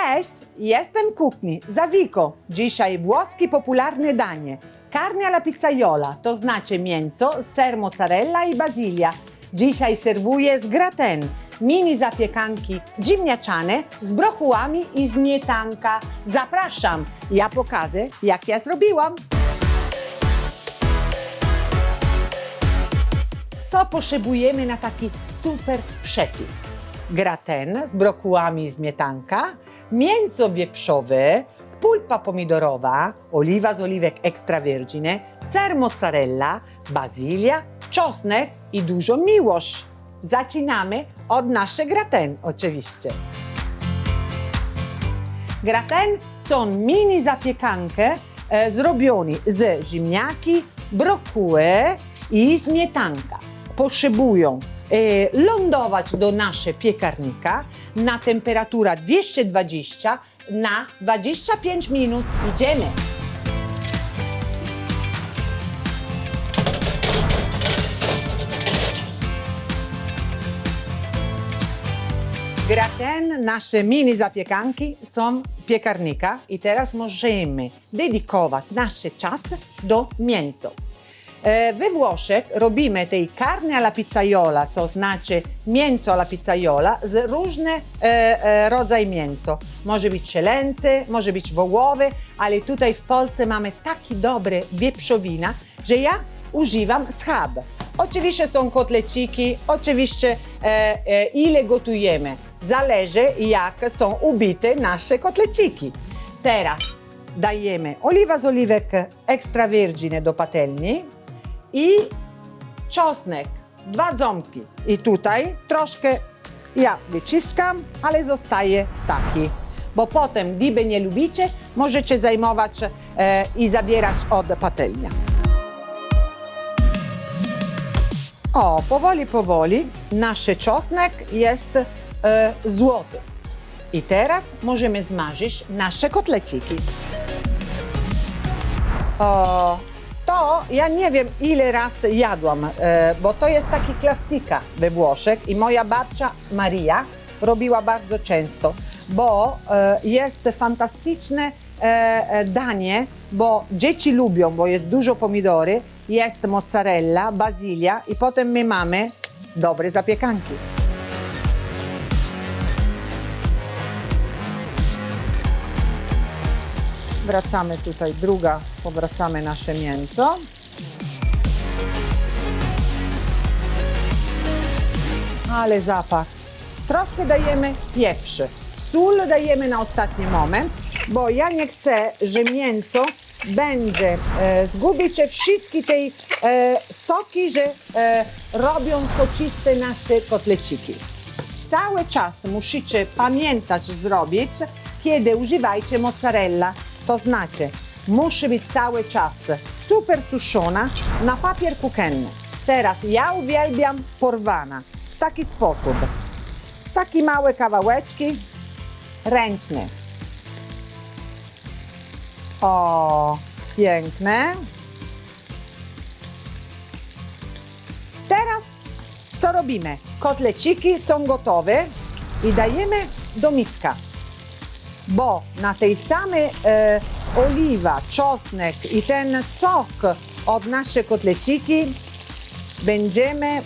Cześć, jestem kuchni Zawiko. Dzisiaj włoskie popularne danie. Carne alla pizzaiola, to znaczy mięso, ser mozzarella i bazylia. Dzisiaj serwuję z gratin, mini zapiekanki ziemniaczane z brokułami i śmietanka. Zapraszam, ja pokażę jak ja zrobiłam. Co potrzebujemy na taki super przepis? Graten z brokułami i śmietanka, mięso wieprzowe, pulpa pomidorowa, oliwa z oliwek extravergine, ser mozzarella, bazylia, czosnek i dużo miłość. Zaczynamy od naszej gratin oczywiście. Gratin są mini zapiekankę e, zrobione z ziemniaki, brokuły i śmietanka. Potrzebują lądować do naszego piekarnika na temperaturę 220 na 25 minut. Idziemy. Gratin, nasze mini zapiekanki są piekarnika i teraz możemy dedykować nasz czas do mięsa. E, We Włoszech robimy tej carne alla pizzaiola, to znaczy mięso alla pizzaiola z różne e, e, rodzaje mięso. Może być cielęce, może być wołowe, ale tutaj w Polsce mamy taki dobry wieprzowina, że ja używam schab. Oczywiście są kotleciki, oczywiście ile gotujemy. Zależy jak są ubite nasze kotleciki. Teraz dajemy oliwa z oliwek extravergine do patelni i czosnek, dwa ząbki. I tutaj troszkę ja wyciskam, ale zostaje taki. Bo potem, gdyby nie lubicie, możecie zajmować e, i zabierać od patelnia. O, powoli, powoli nasz czosnek jest e, złoty. I teraz możemy zmarzyć nasze kotleciki. O, to ja nie wiem ile razy jadłam, e, bo to jest taki klasyka we Włoszech i moja babcia Maria robiła bardzo często, bo e, jest fantastyczne e, danie, bo dzieci lubią, bo jest dużo pomidory, jest mozzarella, bazylia i potem my mamy dobre zapiekanki. Wracamy tutaj, druga, powracamy nasze mięso. Ale zapach. Troszkę dajemy pieprz. Sól dajemy na ostatni moment, bo ja nie chcę, że mięso będzie e, zgubić wszystkie te e, soki, że e, robią soczyste nasze kotleciki. Cały czas musicie pamiętać zrobić, kiedy używajcie mozzarella. To znaczy, musi być cały czas super suszona na papier kuchenny. Teraz ja uwielbiam porwana w taki sposób. Takie małe kawałeczki, ręczne. O, piękne. Teraz co robimy? Kotleciki są gotowe i dajemy do miska. Bo na tej samej e, oliwa, czosnek i ten sok od naszej kotleciki będziemy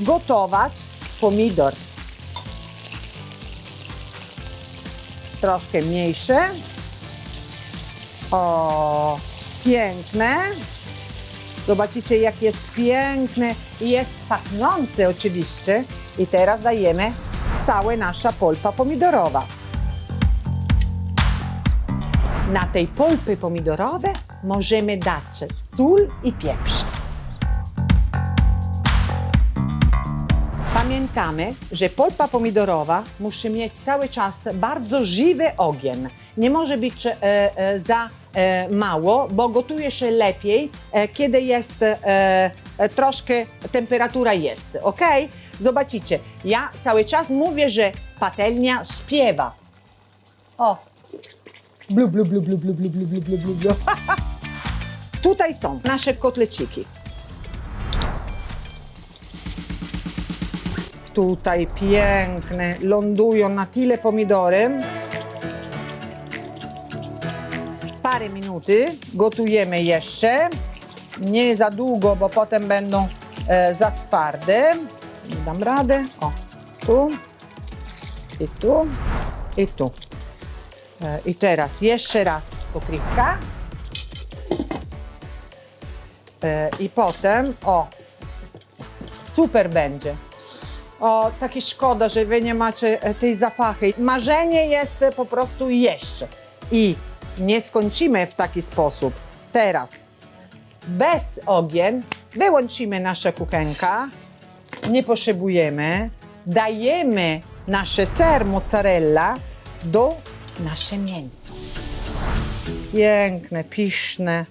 gotować pomidor. Troszkę mniejsze. O, piękne. Zobaczycie, jak jest piękne i jest pachnące oczywiście. I teraz dajemy cała nasza polpa pomidorowa. Na tej polpy pomidorowe możemy dać sól i pieprz. Pamiętamy, że polpa pomidorowa musi mieć cały czas bardzo żywy ogień. Nie może być e, e, za e, mało, bo gotuje się lepiej, e, kiedy jest e, e, troszkę temperatura jest, ok? Zobaczycie, ja cały czas mówię, że patelnia śpiewa. O, blu, blu, blu, blu, blu, blu, blu, blu, blu, blu. Tutaj są nasze kotleciki. Tutaj piękne, lądują na tyle pomidory. parę minuty gotujemy jeszcze. Nie za długo, bo potem będą e, za twarde. Nie dam radę. O, tu i tu i tu. E, I teraz jeszcze raz pokrywka. E, I potem, o, super będzie. O, takie szkoda, że wy nie macie e, tej zapachy. Marzenie jest po prostu jeszcze. I nie skończymy w taki sposób. Teraz bez ogien wyłączymy nasze kuchenka. Nie potrzebujemy. Dajemy nasze ser mozzarella do nasze mięso. Piękne, pyszne.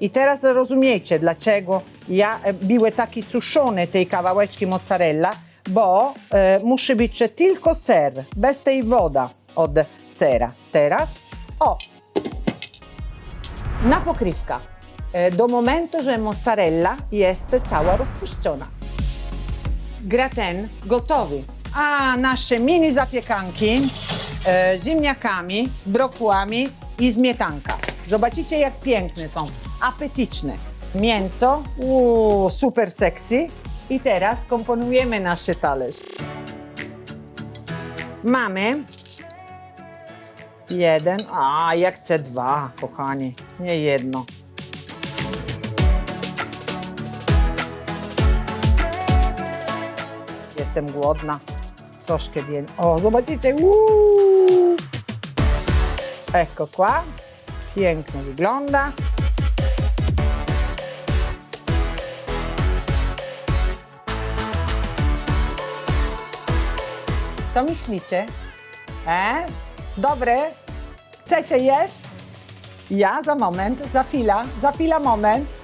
I teraz rozumiecie, dlaczego ja e, biłe takie suszone tej kawałeczki mozzarella, bo e, musi być tylko ser, bez tej woda od sera. Teraz, o, na pokrywka. E, do momentu, że mozzarella jest cała rozpuszczona. Graten gotowy. A nasze mini zapiekanki e, z ziemniakami, z brokułami i zmietanka. Zobaczycie, jak piękne są, apetyczne. Mięso, uuu, super sexy. I teraz komponujemy nasz talerz. Mamy jeden, a ja chcę dwa, kochani, nie jedno. Jestem głodna. Troszkę więcej. O, zobaczycie. Uuu. Ecco qua. Pięknie wygląda. Co myślicie? E? Dobre? Chcecie jeść? Ja za moment, za chwila, za chwila moment